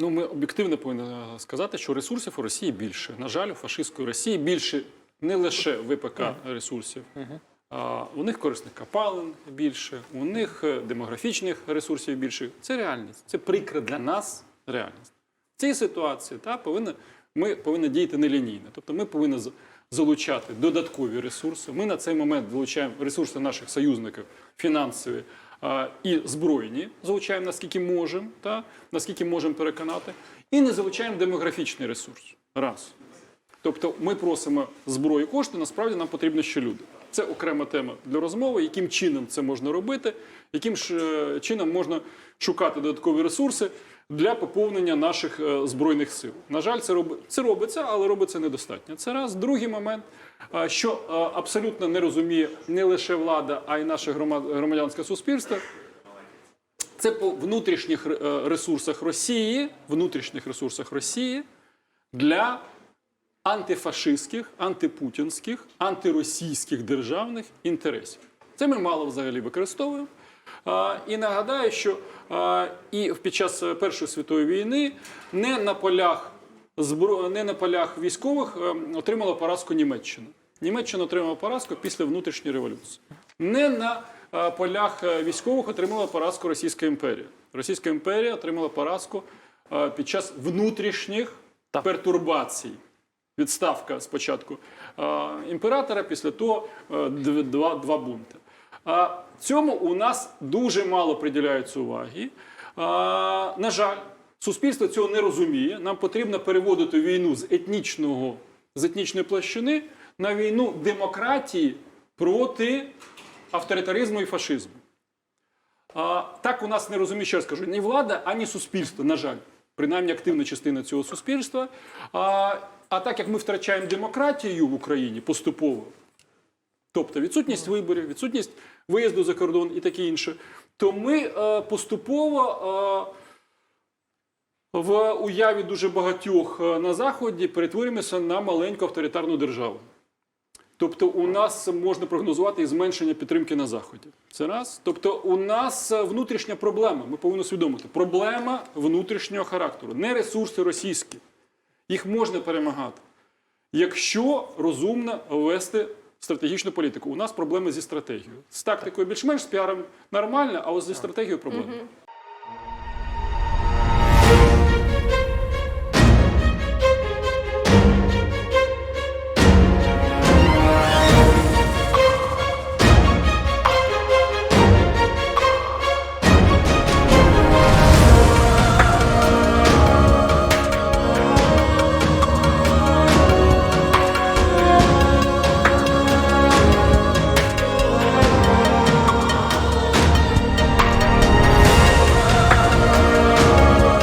Ну, ми об'єктивно повинні сказати, що ресурсів у Росії більше. На жаль, у фашистської Росії більше не лише ВПК ресурсів. А, у них корисних капалин більше, у них е, демографічних ресурсів більше. Це реальність. Це прикра для нас реальність. В цій ситуації та, повинна, ми повинні діяти нелінійно. Тобто ми повинні залучати додаткові ресурси. Ми на цей момент залучаємо ресурси наших союзників фінансові а, і збройні, залучаємо наскільки можемо, та, наскільки можемо переконати, і не залучаємо демографічний ресурс. Раз. Тобто ми просимо зброю кошти, насправді нам потрібні ще люди. Це окрема тема для розмови, яким чином це можна робити, яким ж е, чином можна шукати додаткові ресурси для поповнення наших е, збройних сил. На жаль, це роби- це робиться, але робиться недостатньо. Це раз. Другий момент, е, що абсолютно не розуміє не лише влада, а й наше громадянське суспільство. Це по внутрішніх ресурсах Росії, внутрішніх ресурсах Росії для антифашистських, антипутінських, антиросійських державних інтересів. Це ми мало взагалі використовуємо. А, І нагадаю, що а, і під час Першої світової війни не на полях збро... не на полях військових е, отримала поразку Німеччина. Німеччина отримала поразку після внутрішньої революції. Не на е, полях е, військових отримала поразку Російська імперія. Російська імперія отримала поразку під час внутрішніх пертурбацій відставка спочатку е, імператора, після того е, два, два бунти. А цьому у нас дуже мало приділяється уваги. А, на жаль, суспільство цього не розуміє. Нам потрібно переводити війну з етнічного з етнічної площини на війну демократії проти авторитаризму і фашизму. А, так у нас не розуміє, ще раз кажу, ні влада, ані суспільство, на жаль, принаймні активна частина цього суспільства. А, а так як ми втрачаємо демократію в Україні поступово, тобто відсутність виборів, відсутність виїзду за кордон і таке інше, то ми е, поступово. Е, в уяві дуже багатьох е, на заході перетворюємося на маленьку авторитарну державу. Тобто, у нас можна прогнозувати і зменшення підтримки на заході. Це раз. Тобто, у нас внутрішня проблема. Ми повинні усвідомити. Проблема внутрішнього характеру, не ресурси російські. Їх можна перемагати, якщо розумно вести стратегічну політику. У нас проблеми зі стратегією. З тактикою більш-менш з піаром нормально, а ось зі стратегією проблеми.